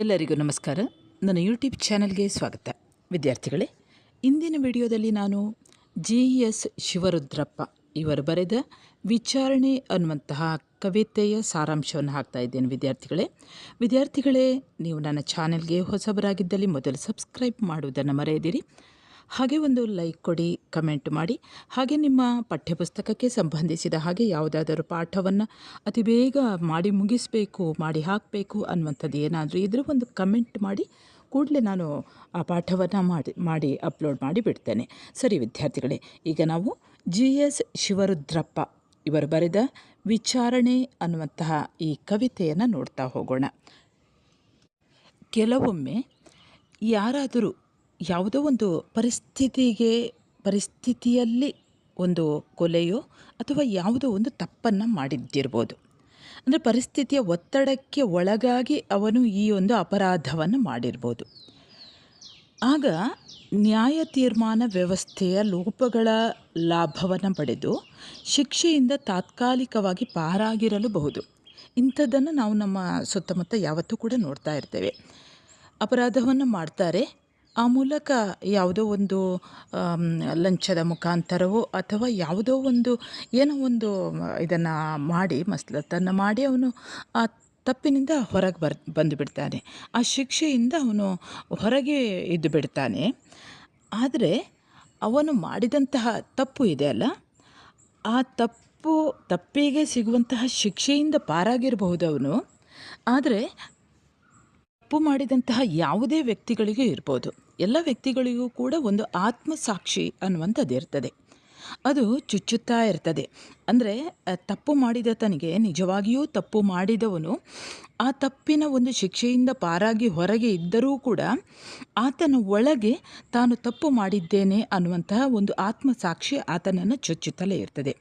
ಎಲ್ಲರಿಗೂ ನಮಸ್ಕಾರ. ನನ್ನ ಯೂಟ್ಯೂಬ್ ಚಾನಲ್ಗೆ ಸ್ವಾಗತ. ವಿದ್ಯಾರ್ಥಿಗಳೇ, ಇಂದಿನ ವಿಡಿಯೋದಲ್ಲಿ ನಾನು ಜಿ ಎಸ್ ಶಿವರುದ್ರಪ್ಪ ಇವರು ಬರೆದ ವಿಚಾರಣೆ ಅನ್ನುವಂತಹ ಕವಿತೆಯ ಸಾರಾಂಶವನ್ನು ಹಾಕ್ತಾ ಇದ್ದೇನೆ ವಿದ್ಯಾರ್ಥಿಗಳೇ. ವಿದ್ಯಾರ್ಥಿಗಳೇ, ನೀವು ನನ್ನ ಚಾನೆಲ್ಗೆ ಹೊಸಬರಾಗಿದ್ದಲ್ಲಿ ಮೊದಲು ಸಬ್ಸ್ಕ್ರೈಬ್ ಮಾಡುವುದನ್ನು ಮರೆಯದಿರಿ. ಹಾಗೆ ಒಂದು ಲೈಕ್ ಕೊಡಿ ಕಮೆಂಟ್ ಮಾಡಿ. ಹಾಗೆ ನಿಮ್ಮ ಪಠ್ಯಪುಸ್ತಕಕ್ಕೆ ಸಂಬಂಧಿಸಿದ ಹಾಗೆ ಯಾವುದಾದರೂ ಪಾಠವನ್ನು ಅತಿ ಬೇಗ ಮಾಡಿ ಮುಗಿಸಬೇಕು, ಮಾಡಿ ಹಾಕಬೇಕು ಅನ್ನುವಂಥದ್ದು ಏನಾದರೂ ಇದ್ರೆ ಒಂದು ಕಮೆಂಟ್ ಮಾಡಿ, ಕೂಡಲೇ ನಾನು ಆ ಪಾಠವನ್ನು ಮಾಡಿ ಮಾಡಿ ಅಪ್ಲೋಡ್ ಮಾಡಿ ಬಿಡ್ತೇನೆ. ಸರಿ ವಿದ್ಯಾರ್ಥಿಗಳೇ, ಈಗ ನಾವು ಜಿ ಎಸ್ ಶಿವರುದ್ರಪ್ಪ ಇವರು ಬರೆದ ವಿಚಾರಣೆ ಅನ್ನುವಂತಹ ಈ ಕವಿತೆಯನ್ನು ನೋಡ್ತಾ ಹೋಗೋಣ. ಕೆಲವೊಮ್ಮೆ ಯಾರಾದರೂ ಯಾವುದೋ ಒಂದು ಪರಿಸ್ಥಿತಿಗೆ, ಪರಿಸ್ಥಿತಿಯಲ್ಲಿ ಒಂದು ಕೊಲೆಯೋ ಅಥವಾ ಯಾವುದೋ ಒಂದು ತಪ್ಪನ್ನು ಮಾಡಿದ್ದಿರ್ಬೋದು. ಅಂದರೆ ಪರಿಸ್ಥಿತಿಯ ಒತ್ತಡಕ್ಕೆ ಒಳಗಾಗಿ ಅವನು ಈ ಒಂದು ಅಪರಾಧವನ್ನು ಮಾಡಿರ್ಬೋದು. ಆಗ ನ್ಯಾಯ ತೀರ್ಮಾನ ವ್ಯವಸ್ಥೆಯ ಲೋಪಗಳ ಲಾಭವನ್ನು ಪಡೆದು ಶಿಕ್ಷೆಯಿಂದ ತಾತ್ಕಾಲಿಕವಾಗಿ ಪಾರಾಗಿರಲುಬಹುದು. ಇಂಥದ್ದನ್ನು ನಾವು ನಮ್ಮ ಸುತ್ತಮುತ್ತ ಯಾವತ್ತೂ ಕೂಡ ನೋಡ್ತಾ ಇರ್ತೇವೆ. ಅಪರಾಧವನ್ನು ಮಾಡ್ತಾರೆ ಆ ಮೂಲಕ ಯಾವುದೋ ಒಂದು ಲಂಚದ ಮುಖಾಂತರವೋ ಅಥವಾ ಯಾವುದೋ ಒಂದು, ಏನೋ ಒಂದು, ಇದನ್ನು ಮಾಡಿ, ಮಸ್ಲತ್ತನ್ನು ಮಾಡಿ ಅವನು ಆ ತಪ್ಪಿನಿಂದ ಹೊರಗೆ ಬರ್ ಬಂದುಬಿಡ್ತಾನೆ ಆ ಶಿಕ್ಷೆಯಿಂದ ಅವನು ಹೊರಗೆ ಇದ್ದು ಬಿಡ್ತಾನೆ. ಆದರೆ ಅವನು ಮಾಡಿದಂತಹ ತಪ್ಪು ಇದೆ ಅಲ್ಲ? ಆ ತಪ್ಪು, ತಪ್ಪಿಗೆ ಸಿಗುವಂತಹ ಶಿಕ್ಷೆಯಿಂದ ಪಾರಾಗಿರಬಹುದು ಅವನು. ಆದರೆ ತಪ್ಪು ಮಾಡಿದಂತಹ ಯಾವುದೇ ವ್ಯಕ್ತಿಗಳಿಗೂ ಇರ್ಬೋದು. ಎಲ್ಲ ವ್ಯಕ್ತಿಗಳಿಗೂ ಕೂಡ ಒಂದು ಆತ್ಮಸಾಕ್ಷಿ ಅನ್ನುವಂಥದ್ದು ಇರ್ತದೆ. ಅದು ಚುಚ್ಚುತ್ತಾ ಇರ್ತದೆ. ಅಂದರೆ ತಪ್ಪು ಮಾಡಿದ ತನಗೆ ನಿಜವಾಗಿಯೂ ತಪ್ಪು ಮಾಡಿದವನು ಆ ತಪ್ಪಿನ ಒಂದು ಶಿಕ್ಷೆಯಿಂದ ಪಾರಾಗಿ ಹೊರಗೆ ಇದ್ದರೂ ಕೂಡ ಆತನ ಒಳಗೆ ತಾನು ತಪ್ಪು ಮಾಡಿದ್ದೇನೆ ಅನ್ನುವಂತಹ ಒಂದು ಆತ್ಮಸಾಕ್ಷಿ ಆತನನ್ನು ಚುಚ್ಚುತ್ತಲೇ ಇರ್ತದೆ.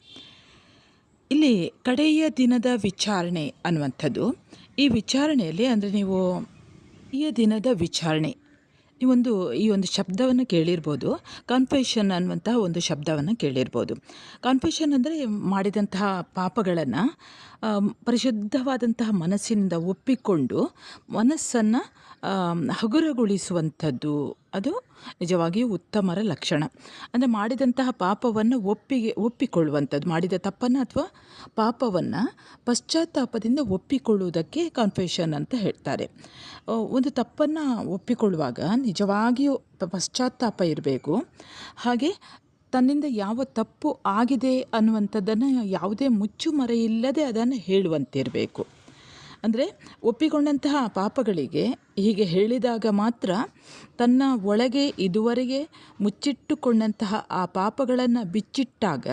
ಇಲ್ಲಿ ಕಡೆಯ ದಿನದ ವಿಚಾರಣೆ ಅನ್ನುವಂಥದ್ದು. ಈ ವಿಚಾರಣೆಯಲ್ಲಿ ಅಂದರೆ ನೀವು ಈ ದಿನದ ವಿಚಾರಣೆ ನೀವೊಂದು ಈ ಒಂದು ಶಬ್ದವನ್ನು ಕೇಳಿರ್ಬೋದು. ಕನ್ಫೆಷನ್ ಅನ್ನುವಂತಹ ಒಂದು ಶಬ್ದವನ್ನು ಕೇಳಿರ್ಬೋದು. ಕನ್ಫೆಷನ್ ಅಂದರೆ ಮಾಡಿದಂತಹ ಪಾಪಗಳನ್ನು ಪರಿಶುದ್ಧವಾದಂತಹ ಮನಸ್ಸಿನಿಂದ ಒಪ್ಪಿಕೊಂಡು ಮನಸ್ಸನ್ನು ಹಗುರಗೊಳಿಸುವಂಥದ್ದು. ಅದು ನಿಜವಾಗಿಯೂ ಉತ್ತಮರ ಲಕ್ಷಣ. ಅಂದರೆ ಮಾಡಿದಂತಹ ಪಾಪವನ್ನು ಒಪ್ಪಿಗೆ, ಒಪ್ಪಿಕೊಳ್ಳುವಂಥದ್ದು. ಮಾಡಿದ ತಪ್ಪನ್ನು ಅಥವಾ ಪಾಪವನ್ನು ಪಶ್ಚಾತ್ತಾಪದಿಂದ ಒಪ್ಪಿಕೊಳ್ಳುವುದಕ್ಕೆ ಕನ್ಫೆಷನ್ ಅಂತ ಹೇಳ್ತಾರೆ. ಒಂದು ತಪ್ಪನ್ನು ಒಪ್ಪಿಕೊಳ್ಳುವಾಗ ನಿಜವಾಗಿಯೂ ಪಶ್ಚಾತ್ತಾಪ ಇರಬೇಕು. ಹಾಗೆ ತನ್ನಿಂದ ಯಾವ ತಪ್ಪು ಆಗಿದೆ ಅನ್ನುವಂಥದ್ದನ್ನು ಯಾವುದೇ ಮುಚ್ಚುಮರೆ ಇಲ್ಲದೆ ಅದನ್ನು ಹೇಳುವಂತಿರಬೇಕು. ಅಂದರೆ ಒಪ್ಪಿಕೊಂಡಂತಹ ಪಾಪಗಳಿಗೆ ಹೀಗೆ ಹೇಳಿದಾಗ ಮಾತ್ರ ತನ್ನ ಒಳಗೆ ಇದುವರೆಗೆ ಮುಚ್ಚಿಟ್ಟುಕೊಂಡಂತಹ ಆ ಪಾಪಗಳನ್ನು ಬಿಚ್ಚಿಟ್ಟಾಗ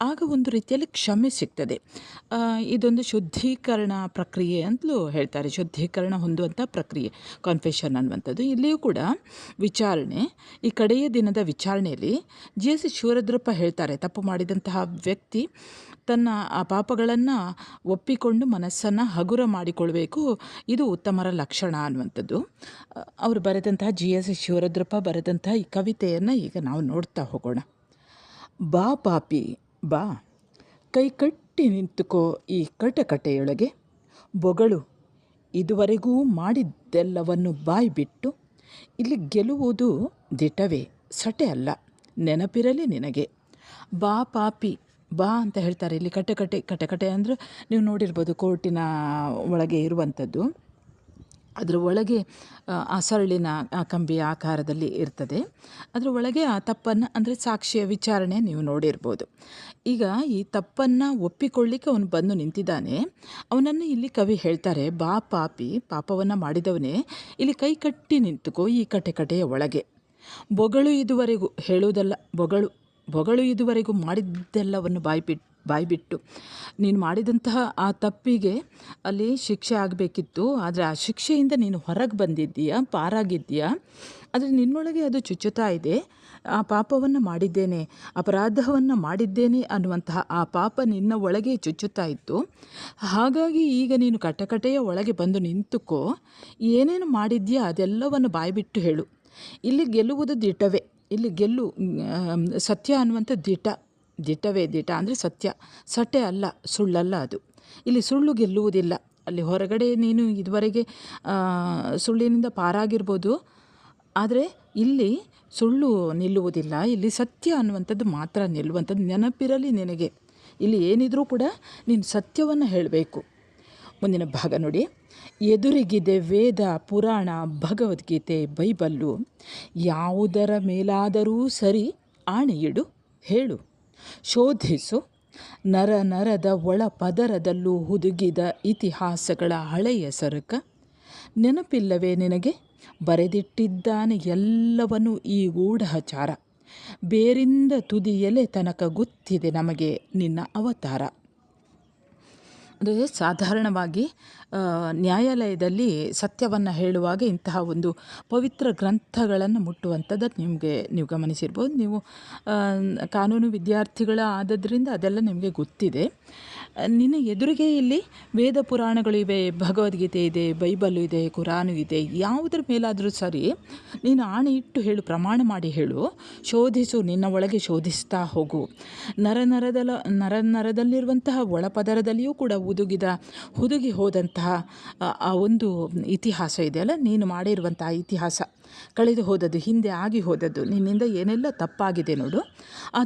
ಆಗ ಒಂದು ರೀತಿಯಲ್ಲಿ ಕ್ಷಮೆ ಸಿಗ್ತದೆ. ಇದೊಂದು ಶುದ್ಧೀಕರಣ ಪ್ರಕ್ರಿಯೆ ಅಂತಲೂ ಹೇಳ್ತಾರೆ. ಶುದ್ಧೀಕರಣ ಹೊಂದುವಂಥ ಪ್ರಕ್ರಿಯೆ ಕಾನ್ಫೆಷನ್ ಅನ್ನುವಂಥದ್ದು. ಇಲ್ಲಿಯೂ ಕೂಡ ವಿಚಾರಣೆ, ಈ ಕಡೆಯ ದಿನದ ವಿಚಾರಣೆಯಲ್ಲಿ ಜಿ ಎಸ್ ಶಿವರುದ್ರಪ್ಪ ಹೇಳ್ತಾರೆ. ತಪ್ಪು ಮಾಡಿದಂತಹ ವ್ಯಕ್ತಿ ತನ್ನ ಆ ಪಾಪಗಳನ್ನು ಒಪ್ಪಿಕೊಂಡು ಮನಸ್ಸನ್ನು ಹಗುರ ಮಾಡಿಕೊಳ್ಬೇಕು. ಇದು ಉತ್ತಮರ ಲಕ್ಷಣ ಅನ್ನುವಂಥದ್ದು ಅವರು ಬರೆದಂತಹ ಜಿ ಎಸ್ ಶಿವರುದ್ರಪ್ಪ ಬರೆದಂತಹ ಈ ಕವಿತೆಯನ್ನು ಈಗ ನಾವು ನೋಡ್ತಾ ಹೋಗೋಣ. ಬಾ ಪಾಪಿ, ಬಾ. ಕೈ ಕಟ್ಟಿ ನಿಂತುಕೋ ಈ ಕಟಕಟೆಯೊಳಗೆ. ಬೊಗಳು, ಇದುವರೆಗೂ ಮಾಡಿದ್ದೆಲ್ಲವನ್ನು ಬಾಯಿ ಬಿಟ್ಟು, ಇಲ್ಲಿ ಗೆಲುವುದು ದಿಟವೇ, ಸಟೆ ಅಲ್ಲ, ನೆನಪಿರಲಿ ನಿನಗೆ. ಬಾ ಪಾಪಿ, ಬಾ ಅಂತ ಹೇಳ್ತಾರೆ ಇಲ್ಲಿ ಕಟಕಟೆ ಕಟಕಟೆ ಅಂದರೆ ನೀವು ನೋಡಿರ್ಬೋದು ಕೋರ್ಟಿನ ಒಳಗೆ ಇರುವಂಥದ್ದು. ಅದರ ಒಳಗೆ ಆ, ಸರಳಿನ ಕಂಬಿಯ ಆಕಾರದಲ್ಲಿ ಇರ್ತದೆ. ಅದರ ಒಳಗೆ ಆ ತಪ್ಪನ್ನು ಅಂದರೆ ಸಾಕ್ಷಿಯ ವಿಚಾರಣೆ ನೀವು ನೋಡಿರ್ಬೋದು. ಈಗ ಈ ತಪ್ಪನ್ನು ಒಪ್ಪಿಕೊಳ್ಳಿಕ್ಕೆ ಅವನು ಬಂದು ನಿಂತಿದ್ದಾನೆ. ಅವನನ್ನು ಇಲ್ಲಿ ಕವಿ ಹೇಳ್ತಾರೆ ಬಾ ಪಾಪಿ ಪಾಪವನ್ನು ಮಾಡಿದವನೇ ಇಲ್ಲಿ ಕೈ ಕಟ್ಟಿ ನಿಂತುಕೋ ಈ ಕಟೆಕಟೆಯ ಒಳಗೆ. ಬೊಗಳು ಇದುವರೆಗೂ ಹೇಳುವುದಲ್ಲ ಬೊಗಳು ಬೊಗಳು ಇದುವರೆಗೂ ಮಾಡಿದ್ದೆಲ್ಲವನ್ನು ಬಾಯ್ಬಿಟ್ಟು ಬಾಯ್ಬಿಟ್ಟು. ನೀನು ಮಾಡಿದಂತಹ ಆ ತಪ್ಪಿಗೆ ಅಲ್ಲಿ ಶಿಕ್ಷೆ ಆಗಬೇಕಿತ್ತು. ಆದರೆ ಆ ಶಿಕ್ಷೆಯಿಂದ ನೀನು ಹೊರಗೆ ಬಂದಿದ್ದೀಯಾ, ಪಾರಾಗಿದ್ದೀಯಾ. ಆದರೆ ನಿನ್ನೊಳಗೆ ಅದು ಚುಚ್ಚುತ್ತಾ ಇದೆ. ಆ ಪಾಪವನ್ನು ಮಾಡಿದ್ದೇನೆ, ಅಪರಾಧವನ್ನು ಮಾಡಿದ್ದೇನೆ ಅನ್ನುವಂತಹ ಆ ಪಾಪ ನಿನ್ನ ಒಳಗೆ ಚುಚ್ಚುತ್ತಾ ಇತ್ತು. ಹಾಗಾಗಿ ಈಗ ನೀನು ಕಟಕಟೆಯ ಒಳಗೆ ಬಂದು ನಿಂತುಕೋ. ಏನೇನು ಮಾಡಿದ್ಯಾ ಅದೆಲ್ಲವನ್ನು ಬಾಯ್ಬಿಟ್ಟು ಹೇಳು. ಇಲ್ಲಿ ಗೆಲ್ಲುವುದು ದಿಟವೇ ಇಲ್ಲಿ ಗೆಲ್ಲು ಸತ್ಯ ಅನ್ನುವಂಥ ದಿಟ ದಿಟವೇ ದಿಟ ಅಂದರೆ ಸತ್ಯ. ಸಟೆ ಅಲ್ಲ, ಸುಳ್ಳಲ್ಲ ಅದು. ಇಲ್ಲಿ ಸುಳ್ಳು ಗೆಲ್ಲುವುದಿಲ್ಲ. ಅಲ್ಲಿ ಹೊರಗಡೆ ನೀನು ಇದುವರೆಗೆ ಸುಳ್ಳಿನಿಂದ ಪಾರಾಗಿರ್ಬೋದು. ಆದರೆ ಇಲ್ಲಿ ಸುಳ್ಳು ನಿಲ್ಲುವುದಿಲ್ಲ. ಇಲ್ಲಿ ಸತ್ಯ ಅನ್ನುವಂಥದ್ದು ಮಾತ್ರ ನಿಲ್ಲುವಂಥದ್ದು ನೆನಪಿರಲಿ ನಿನಗೆ. ಇಲ್ಲಿ ಏನಿದ್ರೂ ಕೂಡ ನೀನು ಸತ್ಯವನ್ನು ಹೇಳಬೇಕು. ಮುಂದಿನ ಭಾಗ ನೋಡಿ. ಎದುರಿಗಿದೆ ವೇದ, ಪುರಾಣ, ಭಗವದ್ಗೀತೆ, ಬೈಬಲ್ಲು. ಯಾವುದರ ಮೇಲಾದರೂ ಸರಿ ಆಣೆಯಿಡು, ಹೇಳು. ಶೋಧಿಸು. ನರ ನರದ ಒಳ ಪದರದಲ್ಲೂ ಹುದುಗಿದ ಇತಿಹಾಸಗಳ ಹಳೆಯ ಸರಕ. ನೆನಪಿಲ್ಲವೇ ನಿನಗೆ? ಬರೆದಿಟ್ಟಿದ್ದಾನೆ ಎಲ್ಲವನ್ನೂ ಈ ಗೂಢಚಾರ. ಬೇರಿಂದ ತುದಿಯಲೆ ತನಕ ಗೊತ್ತಿದೆ ನಮಗೆ ನಿನ್ನ ಅವತಾರ. ಅಂದರೆ ಸಾಧಾರಣವಾಗಿ ನ್ಯಾಯಾಲಯದಲ್ಲಿ ಸತ್ಯವನ್ನು ಹೇಳುವಾಗ ಇಂತಹ ಒಂದು ಪವಿತ್ರ ಗ್ರಂಥಗಳನ್ನು ಮುಟ್ಟುವಂಥದ್ದು ನಿಮಗೆ, ನೀವು ಗಮನಿಸಿರ್ಬೋದು. ನೀವು ಕಾನೂನು ವಿದ್ಯಾರ್ಥಿಗಳ ಆದದ್ರಿಂದ ಅದೆಲ್ಲ ನಿಮಗೆ ಗೊತ್ತಿದೆ. ನಿನ್ನ ಎದುರಿಗೆ ಇಲ್ಲಿ ವೇದ ಪುರಾಣಗಳು ಇವೆ, ಭಗವದ್ಗೀತೆ ಇದೆ ಬೈಬಲು ಇದೆ, ಕುರಾನು ಇದೆ, ಯಾವುದ್ರ ಮೇಲಾದರೂ ಸರಿ ನೀನು ಆಣೆ ಇಟ್ಟು ಹೇಳು, ಪ್ರಮಾಣ ಮಾಡಿ ಹೇಳು, ಶೋಧಿಸು, ನಿನ್ನ ಒಳಗೆ ಶೋಧಿಸ್ತಾ ಹೋಗು. ನರ ನರದಲ, ನರ ನರದಲ್ಲಿರುವಂತಹ ಒಳಪದರದಲ್ಲಿಯೂ ಕೂಡ ಹುದುಗಿದ, ಹುದುಗಿ ಹೋದಂತಹ, ಆ- ಒಂದು ಇತಿಹಾಸ ಇದೆಯಲ್ಲ ನೀನು ಮಾಡಿರುವಂತಹ ಇತಿಹಾಸ. ಕಳೆದು ಹೋದದ್ದು, ಹಿಂದೆ ಆಗಿ ಹೋದದ್ದು, ನಿನ್ನಿಂದ ಏನೆಲ್ಲ ತಪ್ಪಾಗಿದೆ ನೋಡು. ಆ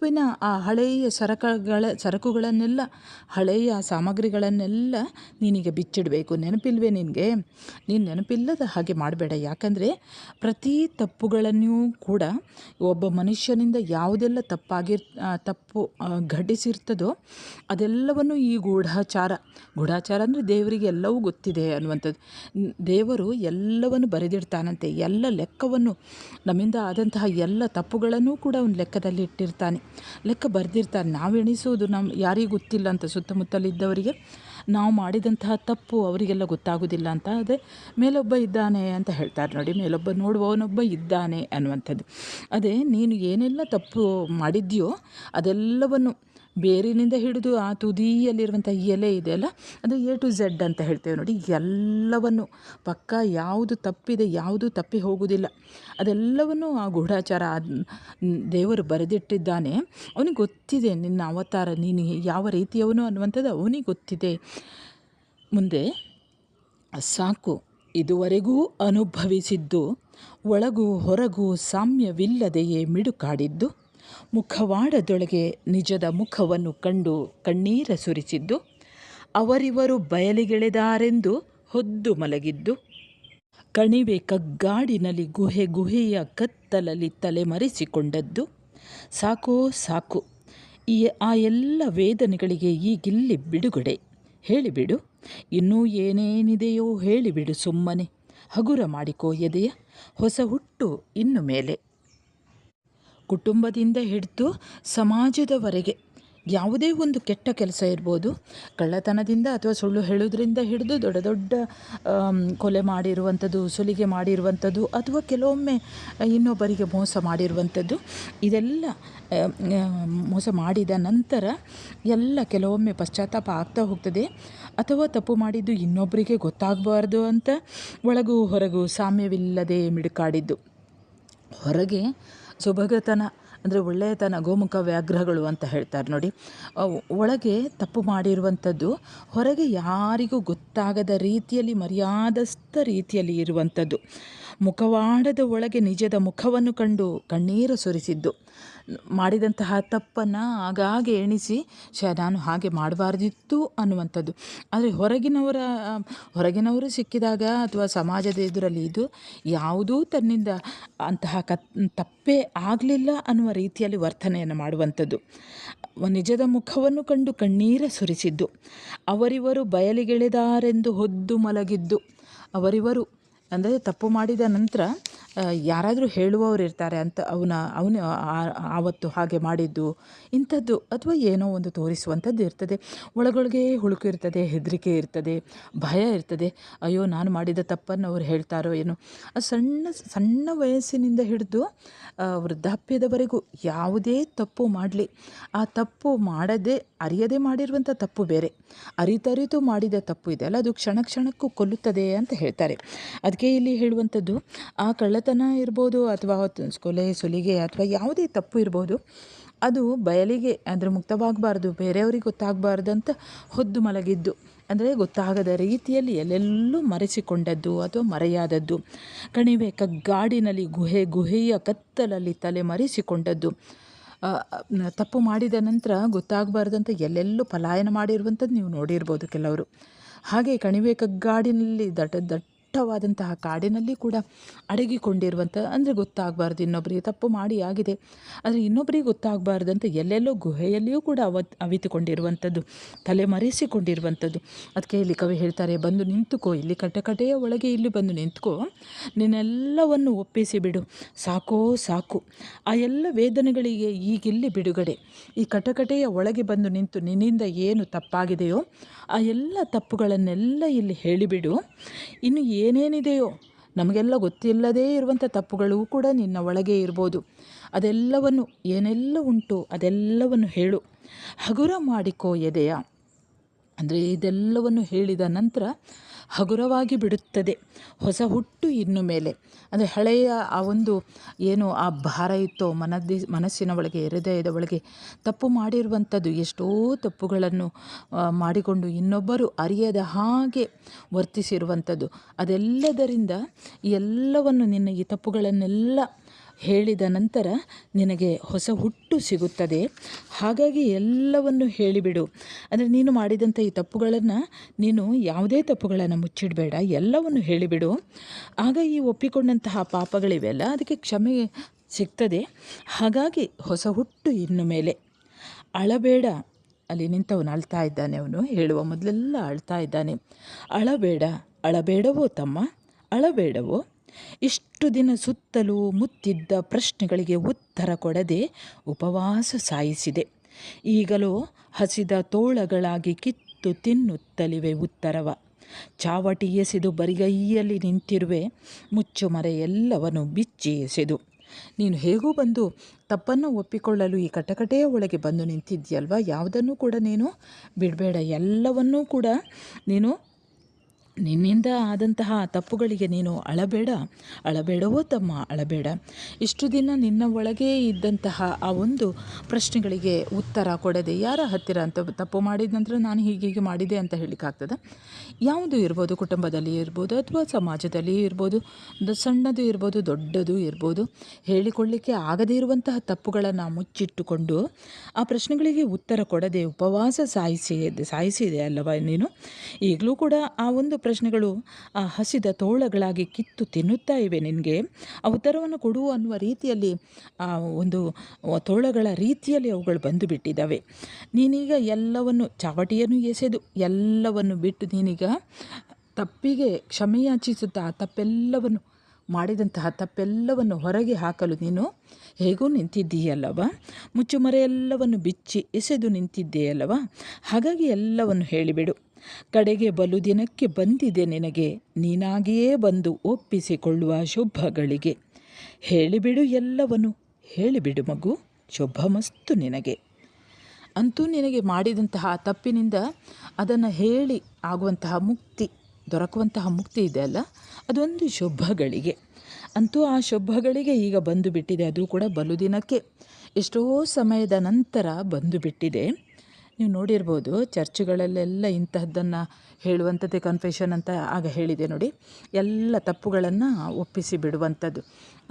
ತಪ್ಪಿನ ಆ ಹಳೆಯ ಸರಕುಗಳ, ಸರಕುಗಳನ್ನೆಲ್ಲ, ಹಳೆಯ ಸಾಮಗ್ರಿಗಳನ್ನೆಲ್ಲ ನೀನೀಗ ಬಿಚ್ಚಿಡಬೇಕು. ನೆನಪಿಲ್ವೇ ನಿನಗೆ? ನೀನು ನೆನಪಿಲ್ಲದ ಹಾಗೆ ಮಾಡಬೇಡ. ಯಾಕಂದರೆ ಪ್ರತಿ ತಪ್ಪುಗಳನ್ನೂ ಕೂಡ ಒಬ್ಬ ಮನುಷ್ಯನಿಂದ ಯಾವುದೆಲ್ಲ ತಪ್ಪಾಗಿ ತಪ್ಪು ಘಟಿಸಿರ್ತದೋ ಅದೆಲ್ಲವನ್ನು ಈ ಗೂಢಾಚಾರ ಗೂಢಾಚಾರ ಅಂದರೆ ದೇವರಿಗೆ ಎಲ್ಲವೂ ಗೊತ್ತಿದೆ ಅನ್ನುವಂಥದ್ದು. ದೇವರು ಎಲ್ಲವನ್ನು ಬರೆದಿಡ್ತಾನಂತೆ. ಎಲ್ಲ ಲೆಕ್ಕವನ್ನು, ನಮ್ಮಿಂದ ಆದಂತಹ ಎಲ್ಲ ತಪ್ಪುಗಳನ್ನೂ ಕೂಡ ಅವನು ಲೆಕ್ಕದಲ್ಲಿ ಇಟ್ಟಿರ್ತಾನೆ. ಲೆಕ್ಕ ಬರೆದಿರ್ತಾರೆ. ನಾವು ಎಣಿಸೋದು ನಮ್ಮ ಯಾರಿಗೂ ಗೊತ್ತಿಲ್ಲ ಅಂತ ಸುತ್ತಮುತ್ತಲಿದ್ದವರಿಗೆ ನಾವು ಮಾಡಿದಂತಹ ತಪ್ಪು ಅವರಿಗೆಲ್ಲ ಗೊತ್ತಾಗೋದಿಲ್ಲ ಅಂತ. ಅದೇ ಮೇಲೊಬ್ಬ ಇದ್ದಾನೆ ಅಂತ ಹೇಳ್ತಾರೆ ನೋಡಿ. ಮೇಲೊಬ್ಬ ನೋಡುವವನೊಬ್ಬ ಇದ್ದಾನೆ ಅನ್ನುವಂಥದ್ದು. ಅದೇ ನೀನು ಏನೆಲ್ಲ ತಪ್ಪು ಮಾಡಿದ್ಯೋ ಅದೆಲ್ಲವನ್ನು ಬೇರಿನಿಂದ ಹಿಡಿದು ಆ ತುದಿಯಲ್ಲಿರುವಂಥ ಎಲೆ ಇದೆಯಲ್ಲ ಅದು ಎ ಟು ಝೆಡ್ ಅಂತ ಹೇಳ್ತೇವೆ ನೋಡಿ. ಎಲ್ಲವನ್ನು ಪಕ್ಕ ಯಾವುದು ತಪ್ಪಿದೆ, ಯಾವುದು ತಪ್ಪಿ ಹೋಗುವುದಿಲ್ಲ. ಅದೆಲ್ಲವನ್ನು ಆ ಗೂಢಾಚಾರ ದೇವರು ಬರೆದಿಟ್ಟಿದ್ದಾನೆ. ಅವನಿಗೆ ಗೊತ್ತಿದೆ ನಿನ್ನ ಅವತಾರ, ನೀನು ಯಾವ ರೀತಿಯವನು ಅನ್ನುವಂಥದ್ದು ಅವನಿಗೆ ಗೊತ್ತಿದೆ. ಮುಂದೆ, ಸಾಕು, ಇದುವರೆಗೂ ಅನುಭವಿಸಿದ್ದು, ಒಳಗೂ ಹೊರಗೂ ಸಾಮ್ಯವಿಲ್ಲದೆಯೇ ಮಿಡುಕಾಡಿದ್ದು. ಮುಖವಾಡದೊಳಗೆ ನಿಜದ ಮುಖವನ್ನು ಕಂಡು ಕಣ್ಣೀರ ಸುರಿಸಿದ್ದು, ಅವರಿವರು ಬಯಲಿಗೆಳೆದಾರೆಂದು ಹೊದ್ದು ಮಲಗಿದ್ದು, ಕಣಿವೆ ಕಗ್ಗಾಡಿನಲ್ಲಿ ಗುಹೆ ಗುಹೆಯ ಕತ್ತಲಲ್ಲಿ ತಲೆಮರೆಸಿಕೊಂಡದ್ದು, ಸಾಕೋ ಸಾಕು, ಈ ಆ ಎಲ್ಲ ವೇದನೆಗಳಿಗೆ ಈಗಿಲ್ಲಿ ಬಿಡುಗಡೆ. ಹೇಳಿಬಿಡು, ಇನ್ನೂ ಏನೇನಿದೆಯೋ ಹೇಳಿಬಿಡು ಸುಮ್ಮನೆ, ಹಗುರ ಮಾಡಿಕೋ ಎದೆಯ, ಹೊಸ ಹುಟ್ಟು ಇನ್ನು ಮೇಲೆ. ಕುಟುಂಬದಿಂದ ಹಿಡಿದು ಸಮಾಜದವರೆಗೆ ಯಾವುದೇ ಒಂದು ಕೆಟ್ಟ ಕೆಲಸ ಇರ್ಬೋದು, ಕಳ್ಳತನದಿಂದ ಅಥವಾ ಸುಳ್ಳು ಹೇಳೋದ್ರಿಂದ ಹಿಡಿದು ದೊಡ್ಡ ದೊಡ್ಡ ಕೊಲೆ ಮಾಡಿರುವಂಥದ್ದು, ಸುಲಿಗೆ ಮಾಡಿರುವಂಥದ್ದು ಅಥವಾ ಕೆಲವೊಮ್ಮೆ ಇನ್ನೊಬ್ಬರಿಗೆ ಮೋಸ ಮಾಡಿರುವಂಥದ್ದು, ಇದೆಲ್ಲ ಮೋಸ ಮಾಡಿದ ನಂತರ ಎಲ್ಲ ಕೆಲವೊಮ್ಮೆ ಪಶ್ಚಾತ್ತಾಪ ಆಗ್ತಾ ಹೋಗ್ತದೆ. ಅಥವಾ ತಪ್ಪು ಮಾಡಿದ್ದು ಇನ್ನೊಬ್ಬರಿಗೆ ಗೊತ್ತಾಗಬಾರ್ದು ಅಂತ ಒಳಗೂ ಹೊರಗೂ ಸಾಮ್ಯವಿಲ್ಲದೆ ಮಿಡುಕಾಡಿದ್ದು. ಹೊರಗೆ ಸುಭಗತನ ಅಂದರೆ ಒಳ್ಳೆಯತನ, ಗೋಮುಖ ವ್ಯಾಘ್ರಗಳು ಅಂತ ಹೇಳ್ತಾರೆ ನೋಡಿ. ಒಳಗೆ ತಪ್ಪು ಮಾಡಿರುವಂಥದ್ದು, ಹೊರಗೆ ಯಾರಿಗೂ ಗೊತ್ತಾಗದ ರೀತಿಯಲ್ಲಿ, ಮರ್ಯಾದಸ್ಥ ರೀತಿಯಲ್ಲಿ ಇರುವಂಥದ್ದು. ಮುಖವಾಡದ ಒಳಗೆ ನಿಜದ ಮುಖವನ್ನು ಕಂಡು ಕಣ್ಣೀರು ಸುರಿಸಿದ್ದು. ಮಾಡಿದಂತಹ ತಪ್ಪನ್ನು ಆಗಾಗೆ ಎಣಿಸಿ ಶ ನಾನು ಹಾಗೆ ಮಾಡಬಾರ್ದಿತ್ತು ಅನ್ನುವಂಥದ್ದು. ಆದರೆ ಹೊರಗಿನವರ, ಹೊರಗಿನವರು ಸಿಕ್ಕಿದಾಗ ಅಥವಾ ಸಮಾಜದ ಎದುರಲ್ಲಿ ಇದು ಯಾವುದೂ ತನ್ನಿಂದ ಅಂತಹ ಕತ್, ತಪ್ಪೇ ಆಗಲಿಲ್ಲ ಅನ್ನುವ ರೀತಿಯಲ್ಲಿ ವರ್ತನೆಯನ್ನು ಮಾಡುವಂಥದ್ದು. ನಿಜದ ಮುಖವನ್ನು ಕಂಡು ಕಣ್ಣೀರ ಸುರಿಸಿದ್ದು. ಅವರಿವರು ಬಯಲಿಗೆಳೆದಾರೆಂದು ಹೊದ್ದು ಮಲಗಿದ್ದು. ಅವರಿವರು, ಅಂದರೆ ತಪ್ಪು ಮಾಡಿದ ನಂತರ ಯಾರಾದರೂ ಹೇಳುವವರು ಇರ್ತಾರೆ ಅಂತ ಅವನ, ಅವನು ಆವತ್ತು ಹಾಗೆ ಮಾಡಿದ್ದು, ಇಂಥದ್ದು ಅಥವಾ ಏನೋ ಒಂದು ತೋರಿಸುವಂಥದ್ದು ಇರ್ತದೆ. ಒಳಗೊಳಗೆ ಹುಳುಕು ಇರ್ತದೆ, ಹೆದರಿಕೆ ಇರ್ತದೆ, ಭಯ ಇರ್ತದೆ. ಅಯ್ಯೋ, ನಾನು ಮಾಡಿದ ತಪ್ಪನ್ನು ಅವ್ರು ಹೇಳ್ತಾರೋ ಏನೋ. ಸಣ್ಣ ಸಣ್ಣ ವಯಸ್ಸಿನಿಂದ ಹಿಡಿದು ವೃದ್ಧಾಪ್ಯದವರೆಗೂ ಯಾವುದೇ ತಪ್ಪು ಮಾಡಲಿ. ಆ ತಪ್ಪು ಮಾಡದೆ, ಅರಿಯದೆ ಮಾಡಿರುವಂಥ ತಪ್ಪು ಬೇರೆ. ಅರಿತರಿತು ಮಾಡಿದ ತಪ್ಪು ಇದೆ. ಅಲ್ಲ, ಅದು ಕ್ಷಣ ಕ್ಷಣಕ್ಕೂ ಕೊಲ್ಲುತ್ತದೆ ಅಂತ ಹೇಳ್ತಾರೆ. ಅದಕ್ಕೆ ಇಲ್ಲಿ ಹೇಳುವಂಥದ್ದು, ಆ ಕಳ್ಳತನ ಇರ್ಬೋದು ಅಥವಾ ಕೊಲೆ ಸುಲಿಗೆ ಅಥವಾ ಯಾವುದೇ ತಪ್ಪು ಇರ್ಬೋದು, ಅದು ಬಯಲಿಗೆ ಅಂದರೆ ಮುಕ್ತವಾಗಬಾರ್ದು, ಬೇರೆಯವ್ರಿಗೆ ಅಂತ ಹೊದ್ದು ಮಲಗಿದ್ದು. ಅಂದರೆ ಗೊತ್ತಾಗದ ರೀತಿಯಲ್ಲಿ ಎಲ್ಲೆಲ್ಲೂ ಮರೆಸಿಕೊಂಡದ್ದು ಅಥವಾ ಮರೆಯಾದದ್ದು. ಕಣಿವೆ ಕಗ್ಗಾಡಿನಲ್ಲಿ ಗುಹೆ ಗುಹೆಯ ಕತ್ತಲಲ್ಲಿ ತಲೆ ಮರೆಸಿಕೊಂಡದ್ದು. ತಪ್ಪು ಮಾಡಿದ ನಂತರ ಗೊತ್ತಾಗಬಾರ್ದಂತ ಎಲ್ಲೆಲ್ಲೂ ಪಲಾಯನ ಮಾಡಿರುವಂಥದ್ದು ನೀವು ನೋಡಿರ್ಬೋದು ಕೆಲವರು. ಹಾಗೆ ಕಣಿವೆ ಕಗ್ಗಾಡಿನಲ್ಲಿ ದಟ್ಟ ದಟ್ಟವಾದಂತಹ ಕಾಡಿನಲ್ಲಿ ಕೂಡ ಅಡಗಿಕೊಂಡಿರುವಂಥ ಅಂದರೆ ಗೊತ್ತಾಗಬಾರ್ದು ಇನ್ನೊಬ್ಬರಿಗೆ ತಪ್ಪು ಮಾಡಿ ಆಗಿದೆ. ಆದರೆ ಇನ್ನೊಬ್ಬರಿಗೆ ಗೊತ್ತಾಗಬಾರ್ದಂತ ಎಲ್ಲೆಲ್ಲೋ ಗುಹೆಯಲ್ಲಿಯೂ ಕೂಡ ಅವತ್ ಅವಿತುಕೊಂಡಿರುವಂಥದ್ದು ತಲೆಮರೆಸಿಕೊಂಡಿರುವಂಥದ್ದು ಅದಕ್ಕೆ ಇಲ್ಲಿ ಕವಿ ಹೇಳ್ತಾರೆ, ಬಂದು ನಿಂತುಕೋ, ಇಲ್ಲಿ ಕಟಕಟೆಯ ಒಳಗೆ ಇಲ್ಲಿ ಬಂದು ನಿಂತುಕೋ, ನಿನ್ನೆಲ್ಲವನ್ನು ಒಪ್ಪಿಸಿ ಬಿಡು. ಸಾಕೋ, ಸಾಕು. ಆ ಎಲ್ಲ ವೇದನೆಗಳಿಗೆ ಈಗಿಲ್ಲಿ ಬಿಡುಗಡೆ. ಈ ಕಟಕಟೆಯ ಒಳಗೆ ಬಂದು ನಿಂತು ನಿನ್ನಿಂದ ಏನು ತಪ್ಪಾಗಿದೆಯೋ, ಆ ಎಲ್ಲ ತಪ್ಪುಗಳನ್ನೆಲ್ಲ ಇಲ್ಲಿ ಹೇಳಿಬಿಡು. ಇನ್ನು ಏನೇನಿದೆಯೋ ನಮಗೆಲ್ಲ ಗೊತ್ತಿಲ್ಲದೇ ಇರುವಂಥ ತಪ್ಪುಗಳು ಕೂಡ ನಿನ್ನ ಒಳಗೆ ಇರ್ಬೋದು. ಅದೆಲ್ಲವನ್ನು ಏನೆಲ್ಲ ಉಂಟು ಅದೆಲ್ಲವನ್ನು ಹೇಳು. ಹಗುರ ಮಾಡಿಕೋ ಎದೆಯ. ಅಂದರೆ ಇದೆಲ್ಲವನ್ನು ಹೇಳಿದ ನಂತರ ಹಗುರವಾಗಿ ಬಿಡುತ್ತದೆ, ಹೊಸ ಹುಟ್ಟು ಇನ್ನು ಮೇಲೆ. ಅಂದರೆ ಹಳೆಯ ಆ ಒಂದು ಏನು ಆ ಭಾರ ಇತ್ತೋ, ಮನದಿ, ಮನಸ್ಸಿನ ಒಳಗೆ, ಹೃದಯದ ಒಳಗೆ ತಪ್ಪು ಮಾಡಿರುವಂಥದ್ದು, ಎಷ್ಟೋ ತಪ್ಪುಗಳನ್ನು ಮಾಡಿಕೊಂಡು ಇನ್ನೊಬ್ಬರು ಅರಿಯದ ಹಾಗೆ ವರ್ತಿಸಿರುವಂಥದ್ದು. ಅದೆಲ್ಲದರಿಂದ ಎಲ್ಲವನ್ನು ನಿನ್ನ ಈ ತಪ್ಪುಗಳನ್ನೆಲ್ಲ ಹೇಳಿದ ನಂತರ ನಿನಗೆ ಹೊಸ ಹುಟ್ಟು ಸಿಗುತ್ತದೆ. ಹಾಗಾಗಿ ಎಲ್ಲವನ್ನು ಹೇಳಿಬಿಡು. ಅಂದರೆ ನೀನು ಮಾಡಿದಂಥ ಈ ತಪ್ಪುಗಳನ್ನು ನೀನು ಯಾವುದೇ ತಪ್ಪುಗಳನ್ನು ಮುಚ್ಚಿಡಬೇಡ. ಎಲ್ಲವನ್ನು ಹೇಳಿಬಿಡು. ಆಗ ಈ ಒಪ್ಪಿಕೊಂಡಂತಹ ಪಾಪಗಳಿವೆಲ್ಲ ಅದಕ್ಕೆ ಕ್ಷಮೆ ಸಿಗ್ತದೆ. ಹಾಗಾಗಿ ಹೊಸ ಹುಟ್ಟು ಇನ್ನು ಮೇಲೆ. ಅಳಬೇಡ. ಅಲ್ಲಿ ನಿಂತವನು ಅಳ್ತಾ ಇದ್ದಾನೆ ಅವನು. ಹೇಳುವ ಮೊದಲೆಲ್ಲ ಅಳ್ತಾ ಇದ್ದಾನೆ. ಅಳಬೇಡ. ಅಳಬೇಡವೋ ತಮ್ಮ? ಅಳಬೇಡವೋ? ಇಷ್ಟು ದಿನ ಸುತ್ತಲೂ ಮುತ್ತಿದ್ದ ಪ್ರಶ್ನೆಗಳಿಗೆ ಉತ್ತರ ಕೊಡದೆ ಉಪವಾಸ ಸಾಯಿಸಿದೆ. ಈಗಲೂ ಹಸಿದ ತೋಳಗಳಾಗಿ ಕಿತ್ತು ತಿನ್ನುತ್ತಲಿವೆ ಉತ್ತರವ. ಚಾವಟಿ ಎಸೆದು ಬರಿಗೈಯಲ್ಲಿ ನಿಂತಿರುವೆ ಮುಚ್ಚುಮರೆ ಎಲ್ಲವನ್ನು ಬಿಚ್ಚಿ ಎಸೆದು. ನೀನು ಹೇಗೂ ಬಂದು ತಪ್ಪನ್ನು ಒಪ್ಪಿಕೊಳ್ಳಲು ಈ ಕಟಕಟೆಯ ಒಳಗೆ ಬಂದು ನಿಂತಿದ್ಯಲ್ವ ಯಾವುದನ್ನು ಕೂಡ ನೀನು? ಬಿಡಬೇಡ, ಎಲ್ಲವನ್ನೂ ಕೂಡ ನೀನು ನಿನ್ನಿಂದ ಆದಂತಹ ತಪ್ಪುಗಳಿಗೆ ನೀನು ಅಳಬೇಡ. ಅಳಬೇಡವೋ ತಮ್ಮ, ಅಳಬೇಡ. ಇಷ್ಟು ದಿನ ನಿನ್ನ ಒಳಗೆ ಇದ್ದಂತಹ ಆ ಒಂದು ಪ್ರಶ್ನೆಗಳಿಗೆ ಉತ್ತರ ಕೊಡದೆ ಯಾರ ಹತ್ತಿರ ಅಂತ ತಪ್ಪು ಮಾಡಿದ ನಂತರ ನಾನು ಹೀಗೆ ಹೀಗೆ ಮಾಡಿದೆ ಅಂತ ಹೇಳಲಿಕ್ಕಾಗ್ತದೆ ಯಾವುದು ಇರ್ಬೋದು? ಕುಟುಂಬದಲ್ಲಿ ಇರ್ಬೋದು ಅಥವಾ ಸಮಾಜದಲ್ಲಿ ಇರ್ಬೋದು? ಸಣ್ಣದು ಇರ್ಬೋದು, ದೊಡ್ಡದು ಇರ್ಬೋದು. ಹೇಳಿಕೊಳ್ಳಿಕ್ಕೆ ಆಗದೇ ಇರುವಂತಹ ತಪ್ಪುಗಳನ್ನು ಮುಚ್ಚಿಟ್ಟುಕೊಂಡು ಆ ಪ್ರಶ್ನೆಗಳಿಗೆ ಉತ್ತರ ಕೊಡದೆ ಉಪವಾಸ ಸಾಯಿಸಿ, ಸಾಯಿಸಿದೆ ಅಲ್ಲವ ನೀನು? ಈಗಲೂ ಕೂಡ ಆ ಒಂದು ಪ್ರಶ್ನೆಗಳು ಆ ಹಸಿದ ತೋಳಗಳಾಗಿ ಕಿತ್ತು ತಿನ್ನುತ್ತಾ ಇವೆ ನಿನಗೆ. ಆ ಉತ್ತರವನ್ನು ಕೊಡು ಅನ್ನುವ ರೀತಿಯಲ್ಲಿ, ಆ, ಒಂದು ತೋಳಗಳ ರೀತಿಯಲ್ಲಿ ಅವುಗಳು ಬಂದು ಬಿಟ್ಟಿದ್ದಾವೆ ನೀನೀಗ ಎಲ್ಲವನ್ನು, ಚಾವಟಿಯನ್ನು ಎಸೆದು ಎಲ್ಲವನ್ನು ಬಿಟ್ಟು ನೀನೀಗ ತಪ್ಪಿಗೆ ಕ್ಷಮೆಯಾಚಿಸುತ್ತಾ, ತಪ್ಪೆಲ್ಲವನ್ನು ಮಾಡಿದಂತಹ ತಪ್ಪೆಲ್ಲವನ್ನು ಹೊರಗೆ ಹಾಕಲು ನೀನು ಹೇಗೂ ನಿಂತಿದ್ದೀಯಲ್ಲವ? ಮುಚ್ಚುಮರೆ ಎಲ್ಲವನ್ನು ಬಿಚ್ಚಿ ಎಸೆದು ನಿಂತಿದ್ದೀಯಲ್ಲವ? ಹಾಗಾಗಿ ಎಲ್ಲವನ್ನು ಹೇಳಿಬಿಡು. ಕಡೆಗೆ ಬಲು ದಿನಕ್ಕೆ ಬಂದಿದೆ ನಿನಗೆ, ನೀನಾಗಿಯೇ ಬಂದು ಒಪ್ಪಿಸಿಕೊಳ್ಳುವ ಶುಭಗಳಿಗೆ. ಹೇಳಿಬಿಡು ಎಲ್ಲವನ್ನು, ಹೇಳಿಬಿಡು ಮಗು ಶುಭ ಮಸ್ತು ನಿನಗೆ. ಅಂತೂ ನಿನಗೆ ಮಾಡಿದಂತಹ ತಪ್ಪಿನಿಂದ ಅದನ್ನು ಹೇಳಿ ಆಗುವಂತಹ ಮುಕ್ತಿ, ದೊರಕುವಂತಹ ಮುಕ್ತಿ ಇದೆ ಅಲ್ಲ? ಅದೊಂದು ಶುಭಗಳಿಗೆ. ಅಂತೂ ಆ ಶುಭಗಳಿಗೆ ಈಗ ಬಂದು ಬಿಟ್ಟಿದೆ ಅದು ಕೂಡ ಬಲು ದಿನಕ್ಕೆ. ಎಷ್ಟೋ ಸಮಯದ ನಂತರ ಬಂದು ಬಿಟ್ಟಿದೆ ನೀವು ನೋಡಿರ್ಬೋದು, ಚರ್ಚ್ಗಳಲ್ಲೆಲ್ಲ ಇಂತಹದ್ದನ್ನು ಹೇಳುವಂಥದ್ದೇ ಕನ್ಫೆಷನ್ ಅಂತ ಆಗ ಹೇಳಿದೆ ನೋಡಿ. ಎಲ್ಲ ತಪ್ಪುಗಳನ್ನು ಒಪ್ಪಿಸಿ ಬಿಡುವಂಥದ್ದು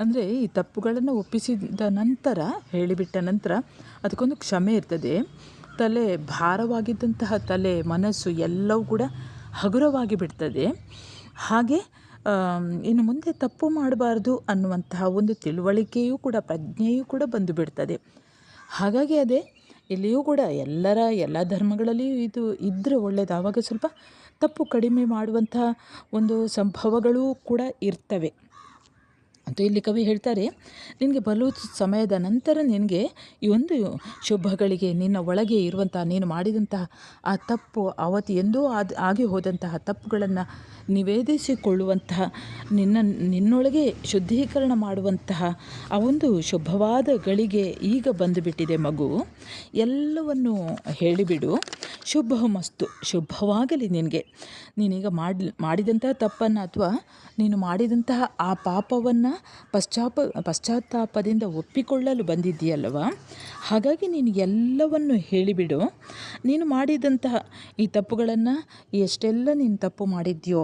ಅಂದರೆ ಈ ತಪ್ಪುಗಳನ್ನು ಒಪ್ಪಿಸಿದ ನಂತರ, ಹೇಳಿಬಿಟ್ಟ ನಂತರ ಅದಕ್ಕೊಂದು ಕ್ಷಮೆ ಇರ್ತದೆ. ತಲೆ ಭಾರವಾಗಿದ್ದಂತಹ ತಲೆ, ಮನಸ್ಸು ಎಲ್ಲವೂ ಕೂಡ ಹಗುರವಾಗಿ ಬಿಡ್ತದೆ. ಹಾಗೆ ಇನ್ನು ಮುಂದೆ ತಪ್ಪು ಮಾಡಬಾರ್ದು ಅನ್ನುವಂತಹ ಒಂದು ತಿಳುವಳಿಕೆಯೂ ಕೂಡ, ಪ್ರಜ್ಞೆಯೂ ಕೂಡ ಬಂದು ಬಿಡ್ತದೆ. ಹಾಗಾಗಿ ಅದೇ ಇಲ್ಲಿಯೂ ಕೂಡ ಎಲ್ಲರ ಎಲ್ಲ ಧರ್ಮಗಳಲ್ಲಿಯೂ ಇದು ಇದ್ದರೆ ಒಳ್ಳೆಯದು ಆವಾಗ ಸ್ವಲ್ಪ ತಪ್ಪು ಕಡಿಮೆ ಮಾಡುವಂಥ ಒಂದು ಸಂಭವಗಳೂ ಕೂಡ ಇರ್ತವೆ. ಅಂತೂ ಇಲ್ಲಿ ಕವಿ ಹೇಳ್ತಾರೆ, ನಿನಗೆ ಬಲು ಸಮಯದ ನಂತರ ನಿನಗೆ ಈ ಒಂದು ಶುಭಗಳಿಗೆ ನಿನ್ನ ಒಳಗೆ ಇರುವಂತಹ ನೀನು ಮಾಡಿದಂತಹ ಆ ತಪ್ಪು ಅವತ್ತು ಎಂದೂ ಆದ, ಆಗಿ ಹೋದಂತಹ ತಪ್ಪುಗಳನ್ನು ನಿವೇದಿಸಿಕೊಳ್ಳುವಂತಹ, ನಿನ್ನ, ನಿನ್ನೊಳಗೆ ಶುದ್ಧೀಕರಣ ಮಾಡುವಂತಹ ಆ ಒಂದು ಶುಭವಾದ ಗಳಿಗೆ ಈಗ ಬಂದುಬಿಟ್ಟಿದೆ ಮಗು. ಎಲ್ಲವನ್ನು ಹೇಳಿಬಿಡು. ಶುಭ ಮಸ್ತು ಶುಭವಾಗಲಿ ನಿನಗೆ. ನೀನೀಗ ಮಾಡಿ ಮಾಡಿದಂತಹ ತಪ್ಪನ್ನು ಅಥವಾ ನೀನು ಮಾಡಿದಂತಹ ಆ ಪಾಪವನ್ನು ಪಶ್ಚಾಪ, ಪಶ್ಚಾತ್ತಾಪದಿಂದ ಒಪ್ಪಿಕೊಳ್ಳಲು ಬಂದಿದ್ದೀಯಲ್ವ ಹಾಗಾಗಿ ನೀನು ಎಲ್ಲವನ್ನು ಹೇಳಿಬಿಡು. ನೀನು ಮಾಡಿದಂತಹ ಈ ತಪ್ಪುಗಳನ್ನು ಎಷ್ಟೆಲ್ಲ ನೀನು ತಪ್ಪು ಮಾಡಿದ್ಯೋ,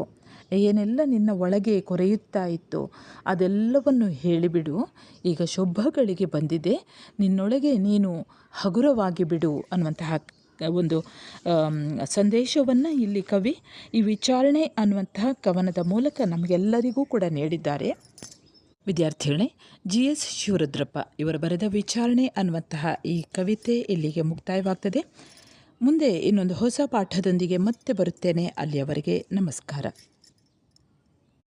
ಏನೆಲ್ಲ ನಿನ್ನ ಒಳಗೆ ಕೊರೆಯುತ್ತಾ ಇತ್ತು, ಅದೆಲ್ಲವನ್ನು ಹೇಳಿಬಿಡು. ಈಗ ಶುಭಗಳಿಗೆ ಬಂದಿದೆ. ನಿನ್ನೊಳಗೆ ನೀನು ಹಗುರವಾಗಿ ಬಿಡು ಅನ್ನುವಂತಹ ಒಂದು ಸಂದೇಶವನ್ನು ಇಲ್ಲಿ ಕವಿ ಈ ವಿಚಾರಣೆ ಅನ್ನುವಂತಹ ಕವನದ ಮೂಲಕ ನಮಗೆಲ್ಲರಿಗೂ ಕೂಡ ನೀಡಿದ್ದಾರೆ. ವಿದ್ಯಾರ್ಥಿಗಳೇ ಜಿ ಎಸ್ ಶಿವರುದ್ರಪ್ಪ ಇವರು ಬರೆದ ವಿಚಾರಣೆ ಅನ್ನುವಂತಹ ಈ ಕವಿತೆ ಇಲ್ಲಿಗೆ ಮುಕ್ತಾಯವಾಗ್ತದೆ. ಮುಂದೆ ಇನ್ನೊಂದು ಹೊಸ ಪಾಠದೊಂದಿಗೆ ಮತ್ತೆ ಬರುತ್ತೇನೆ. ಅಲ್ಲಿಯವರೆಗೆ ನಮಸ್ಕಾರ.